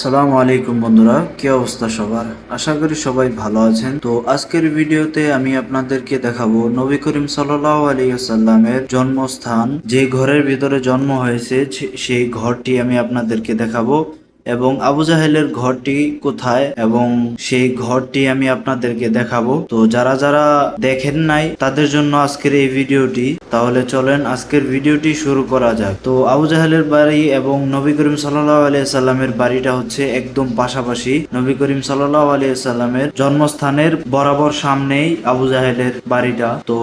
আসসালামু আলাইকুম বন্ধুরা, কি অবস্থা সবার? আশা করি সবাই ভালো আছেন। তো আজকের ভিডিওতে আমি আপনাদেরকে দেখাবো নবী করিম সাল্লাল্লাহু আলাইহি সাল্লামের জন্মস্থান। যে ঘরের ভিতরে জন্ম হয়েছে সেই ঘরটি আমি আপনাদেরকে দেখাবো। এবং আবু জাহেলের ঘরটি কোথায় এবং সেই ঘরটি আমি আপনাদেরকে দেখাবো। তো যারা যারা দেখেন নাই, তাদের জন্য আজকের এই ভিডিওটি। তাহলে চলেন আজকের ভিডিওটি শুরু করা যাক। তো আবু জাহেলের বাড়ি এবং নবী করিম সাল্লাহ আলিয়া সাল্লামের বাড়িটা হচ্ছে একদম পাশাপাশি নবী করিম সাল্লাহ আলিয়া সাল্লামের জন্মস্থানের বরাবর সামনেই আবু জাহেলের বাড়িটা। তো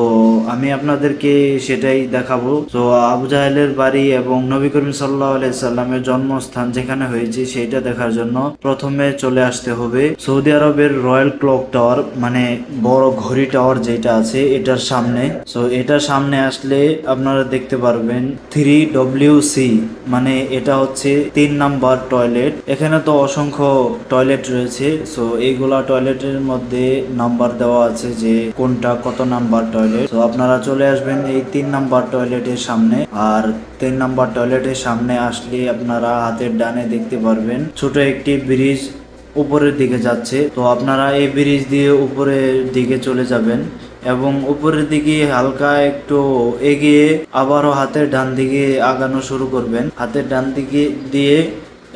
আমি আপনাদেরকে সেটাই দেখাবো। তো আবু জাহেলের বাড়ি এবং নবী করিম সাল্লাহ আলিয়া সাল্লামের জন্মস্থান যেখানে হয়েছে সেইটা দেখার জন্য প্রথমে চলে আসতে হবে সৌদি আরবের রয়্যাল ক্লক টাওয়ার মানে বড় ঘড়ি টাওয়ার যেটা আছে, এটার সামনে। সো এটার সামনে আসলে আপনারা দেখতে পারবেন থ্রি ডব্লিউ সি মানে এটা হচ্ছে তিন নাম্বার টয়লেট। এখানে তো অসংখ্য টয়লেট রয়েছে। সো এইগুলা টয়লেটের মধ্যে নাম্বার দেওয়া আছে যে কোনটা কত নাম্বার টয়লেট। তো আপনারা চলে আসবেন এই তিন নাম্বার টয়লেটের সামনে। আর তিন নাম্বার টয়লেটের সামনে আসলে আপনারা হাতের ডানে দেখতে পারবেন ছোট একটি ব্রিজ উপরের দিকে যাচ্ছে। তো আপনারা এই ব্রিজ দিয়ে উপরের দিকে চলে যাবেন এবং উপরের দিকে হালকা একটু এগিয়ে আবারও হাতের ডান দিকে আগানো শুরু করবেন। হাতের ডান দিকে দিয়ে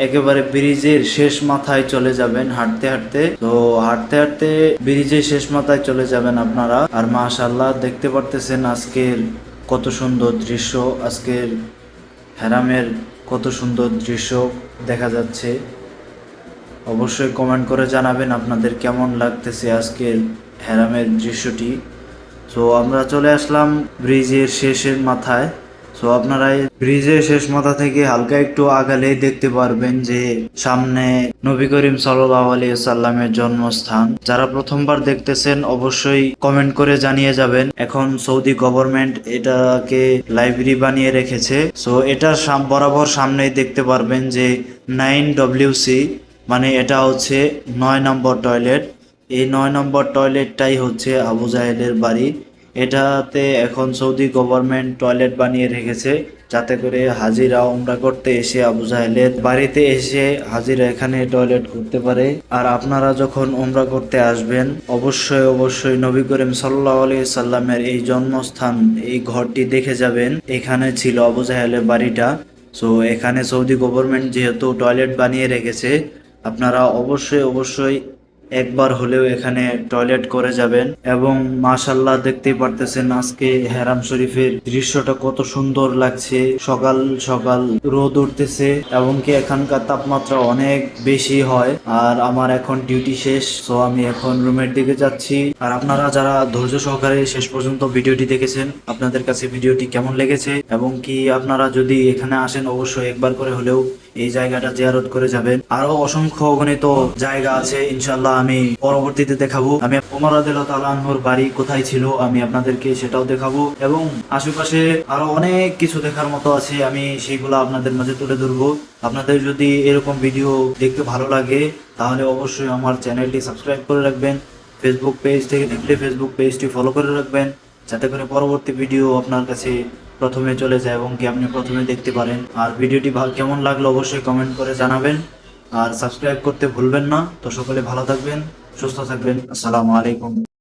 একেবারে ব্রিজের শেষ মাথায় চলে যাবেন হাঁটতে হাঁটতে। তো হাঁটতে হাঁটতে ব্রিজের শেষ মাথায় চলে যাবেন আপনারা। আর মাশাল্লাহ দেখতে পারতেছেন আজকের কত সুন্দর দৃশ্য, আজকের হ্যারামের কত সুন্দর দৃশ্য দেখা যাচ্ছে। অবশ্যই কমেন্ট করে জানাবেন আপনাদের কেমন লাগতেছে আজকের হ্যারামের দৃশ্যটি। তো আমরা চলে আসলাম ব্রিজের শেষের মাথায়। সো আপনারা ব্রিজের শেষ মাথা থেকে হালকা একটু আগালেই দেখতে পারবেন যে সামনে নবী করিম সাল্লাহ আলিয়া সাল্লামের জন্মস্থান। যারা প্রথমবার দেখতেছেন, অবশ্যই কমেন্ট করে জানিয়ে যাবেন, এখন সৌদি গভর্নমেন্ট এটাকে লাইব্রেরি বানিয়ে রেখেছে। সো এটার বরাবর সামনেই দেখতে পারবেন যে নাইন ডব্লিউসি মানে এটা হচ্ছে নয় নম্বর টয়লেট এই নয় নম্বর টয়লেটটাই হচ্ছে আবু জাহেলের বাড়ি। এটাতে এখন সৌদি গভর্নমেন্ট টয়লেট বানিয়ে রেখেছে, যাতে করে হাজিরা উমরা করতে এসে আবু জাহেলের বাড়িতে এসে হাজিরা এখানে টয়লেট করতে পারে। আর আপনারা যখন উমরা করতে আসবেন, অবশ্যই অবশ্যই নবী করিম সাল্লাহ সাল্লামের এই জন্মস্থান, এই ঘরটি দেখে যাবেন। এখানে ছিল আবু জাহেলের বাড়িটা। সো এখানে সৌদি গভর্নমেন্ট যেহেতু টয়লেট বানিয়ে রেখেছে, আপনারা অবশ্যই অবশ্যই একবার হলেও এখানে টয়লেট করে যাবেন এবং মাশাল্লাহ দেখতেই পারতেছেন আজকে হেরাম শরীফের দৃশ্যটা কত সুন্দর লাগছে। সকাল সকাল রোদ উঠতেছে এবং কি এখানকার তাপমাত্রা অনেক বেশি হয় আর আমার এখন ডিউটি শেষ সো আমি এখন রুমের দিকে যাচ্ছি। আর আপনারা যারা ধৈর্য সহকারে শেষ পর্যন্ত ভিডিওটি দেখেছেন, আপনাদের কাছে ভিডিওটি কেমন লেগেছে এবং কি আপনারা যদি এখানে আসেন অবশ্যই একবার করে হলেও এই জায়গাটা জিয়ারত করে যাবেন। আরও অসংখ্য অগণিত জায়গা আছে ইনশাল্লাহ আমি পরবর্তীতে দেখাবো। আমি ওমর তালাহুর বাড়ি কোথায় ছিল, আমি আপনাদেরকে সেটাও দেখাবো এবং আশেপাশে আরও অনেক কিছু দেখার মতো আছে, আমি সেইগুলো আপনাদের মাঝে তুলে ধরবো। আপনাদের যদি এরকম ভিডিও দেখতে ভালো লাগে, তাহলে অবশ্যই আমার চ্যানেলটি সাবস্ক্রাইব করে রাখবেন। ফেসবুক পেজ থেকে দেখলে ফেসবুক পেজটি ফলো করে রাখবেন, যাতে করে পরবর্তী ভিডিও আপনার কাছে প্রথমে চলে যায় এবং কি আপনি প্রথমে দেখতে পারেন। আর ভিডিওটি কেমন লাগল অবশ্যই কমেন্ট করে জানাবেন। আর সাবস্ক্রাইব করতে ভুলবেন না। তো সকলে ভালো থাকবেন, সুস্থ থাকবেন। আসসালামু আলাইকুম।